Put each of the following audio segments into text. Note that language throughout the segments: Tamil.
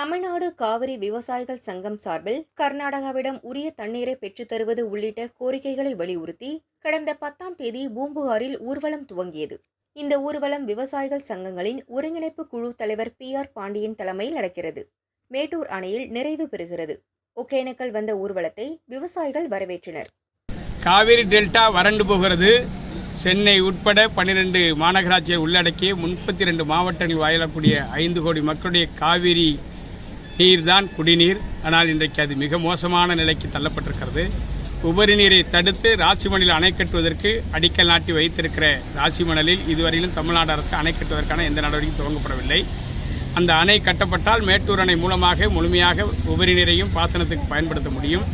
தமிழ்நாடு காவிரி விவசாயிகள் சங்கம் சார்பில் கர்நாடகாவிடம் உரிய தண்ணீரை பெற்றுத் தருவது உள்ளிட்ட கோரிக்கைகளை வலியுறுத்தி கடந்த பத்தாம் தேதி பூம்புகாரில் ஊர்வலம் துவங்கியது. இந்த ஊர்வலம் விவசாயிகள் சங்கங்களின் ஒருங்கிணைப்பு குழு தலைவர் பி ஆர் பாண்டியன் தலைமையில் நடக்கிறது. மேட்டூர் அணையில் நிறைவு பெறுகிறது. ஒகேனக்கல் வந்த ஊர்வலத்தை விவசாயிகள் வரவேற்றனர். காவிரி டெல்டா வறண்டு போகிறது. சென்னை உட்பட பன்னிரண்டு மாநகராட்சியை உள்ளடக்கிய முப்பத்தி ரெண்டு மாவட்டங்கள் வாயிலக்கூடிய ஐந்து கோடி மக்களுடைய காவிரி நீர்தான் குடிநீர். ஆனால் இன்றைக்கு அது மிக மோசமான நிலைக்கு தள்ளப்பட்டிருக்கிறது. உபரி நீரை தடுத்து ராசிமணலில் அணை கட்டுவதற்கு அடிக்கல் நாட்டி வைத்திருக்கிற ராசிமணலில் இதுவரையிலும் தமிழ்நாடு அரசு அணை கட்டுவதற்கான எந்த நடவடிக்கையும் துவங்கப்படவில்லை. அந்த அணை கட்டப்பட்டால் மேட்டூர் அணை மூலமாக முழுமையாக உபரி நீரையும் பாசனத்துக்கு பயன்படுத்த முடியும்.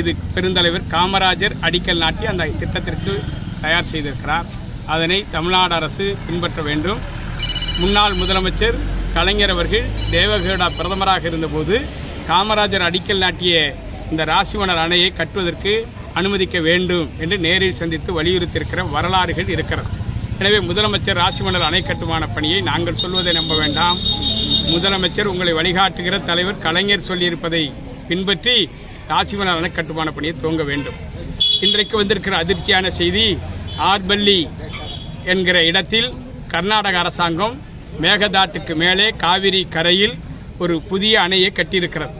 இது பெருந்தலைவர் காமராஜர் அடிக்கல் நாட்டி அந்த திட்டத்திற்கு தயார் செய்திருக்கிறார். அதனை தமிழ்நாடு அரசு பின்பற்ற வேண்டும். முன்னாள் முதலமைச்சர் கலைஞர் அவர்கள் தேவகவுடா பிரதமராக இருந்தபோது காமராஜர் அடிக்கல் நாட்டிய இந்த ராசிவனர் அணையை கட்டுவதற்கு அனுமதிக்க வேண்டும் என்று நேரில் சந்தித்து வலியுறுத்தியிருக்கிற வரலாறுகள் இருக்கிறது. எனவே முதலமைச்சர் ராசிமணல் அணை கட்டுமான பணியை நாங்கள் சொல்வதை நம்ப வேண்டாம். முதலமைச்சர் உங்களை வழிகாட்டுகிற தலைவர் கலைஞர் சொல்லியிருப்பதை பின்பற்றி ராசிமணல் அணை கட்டுமான பணியை துவங்க வேண்டும். இன்றைக்கு வந்திருக்கிற அதிர்ச்சியான செய்தி ஆர்பல்லி என்கிற இடத்தில் கர்நாடக அரசாங்கம் மேகதாட்டுக்கு மேலே காவிரி கரையில் ஒரு புதிய அணையை கட்டியிருக்கிறது.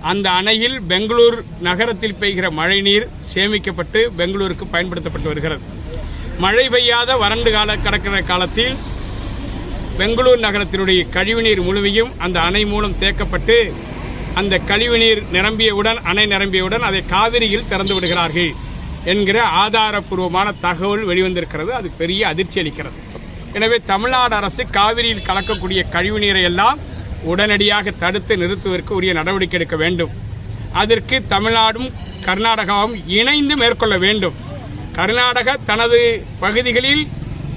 அந்த அணையில் பெங்களூர் நகரத்தில் பெய்கிற மழைநீர் சேமிக்கப்பட்டு பெங்களூருக்கு பயன்படுத்தப்பட்டு வருகிறது. மழை பெய்யாத வறண்டு கால கடக்கிற காலத்தில் பெங்களூர் நகரத்தினுடைய கழிவுநீர் முழுமையும் அந்த அணை மூலம் தேக்கப்பட்டு அந்த கழிவுநீர் நிரம்பியவுடன் அணை நிரம்பியவுடன் அதை காவிரியில் திறந்து விடுகிறார்கள் என்கிற ஆதாரப்பூர்வமான தகவல் வெளிவந்திருக்கிறது. அது பெரிய அதிர்ச்சி அளிக்கிறது. எனவே தமிழ்நாடு அரசு காவிரியில் கலக்கக்கூடிய கழிவுநீரை எல்லாம் உடனடியாக தடுத்து நிறுத்துவதற்கு உரிய நடவடிக்கை எடுக்க வேண்டும். அதற்கு தமிழ்நாடும் கர்நாடகாவும் இணைந்து மேற்கொள்ள வேண்டும். கர்நாடகா தனது பகுதிகளில்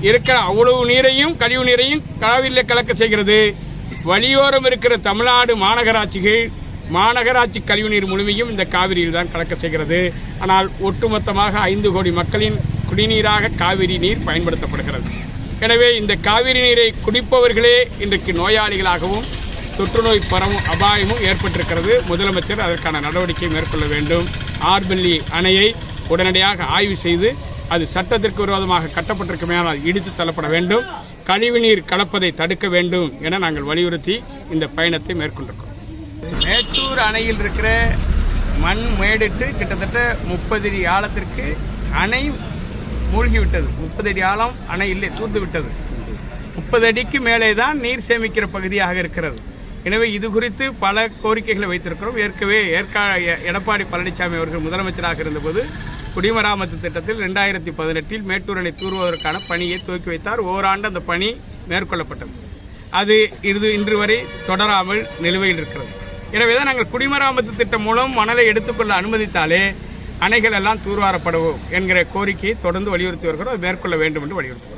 இருக்கிற அவ்வளவு நீரையும் கழிவு நீரையும் காவிரியில் கலக்க செய்கிறது. வழியோரம் இருக்கிற தமிழ்நாடு மாநகராட்சிகள் மாநகராட்சி கழிவுநீர் முழுமையும் இந்த காவிரியில் தான் கலக்க செய்கிறது. ஆனால் ஒட்டுமொத்தமாக ஐந்து கோடி மக்களின் குடிநீராக காவிரி நீர் பயன்படுத்தப்படுகிறது. எனவே இந்த காவிரி நீரை குடிப்பவர்களே இன்றைக்கு நோயாளிகளாகவும் தொற்றுநோய் பரவும் அபாயமும் ஏற்பட்டிருக்கிறது. முதலமைச்சர் அதற்கான நடவடிக்கை மேற்கொள்ள வேண்டும். ஆர்பல்லி அணையை உடனடியாக ஆய்வு செய்து அது சட்டத்திற்கு விரோதமாக கட்டப்பட்டிருக்குமையானால் இடித்து தள்ளப்பட வேண்டும். கழிவுநீர் கலப்பதை தடுக்க வேண்டும் என நாங்கள் வலியுறுத்தி இந்த பயணத்தை மேற்கொண்டிருக்கிறோம். மேட்டூர் அணையில் இருக்கிற மண் மேடிட்டு கிட்டத்தட்ட முப்பது அடி ஆழத்திற்கு அணை மூழ்கிவிட்டது. முப்பது அடி ஆழம் அணை இல்லை தூர்ந்து விட்டது முப்பது அடிக்கு மேலே தான் நீர் சேமிக்கிற பகுதியாக இருக்கிறது. எனவே இது குறித்து பல கோரிக்கைகளை வைத்திருக்கிறோம். ஏற்கனவே ஏற்கா எடப்பாடி பழனிசாமி அவர்கள் முதலமைச்சராக இருந்தபோது குடிமராமத்து திட்டத்தில் ரெண்டாயிரத்தி பதினெட்டில் மேட்டூர் அணை தூர்வதற்கான பணியை துவக்கி வைத்தார். ஓராண்டு அந்த பணி மேற்கொள்ளப்பட்டது. அது இது இன்று வரை தொடராமல் நிலுவையில் இருக்கிறது. எனவேதான் நாங்கள் குடிமராமத்து திட்டம் மூலம் மணலை எடுத்துக்கொள்ள அனுமதித்தாலே அணைகள் எல்லாம் தூர்வாரப்படவும் என்கிற கோரிக்கையை தொடர்ந்து வலியுறுத்தி வருகிறோம். மேற்கொள்ள வேண்டும் என்று வலியுறுத்துவோம்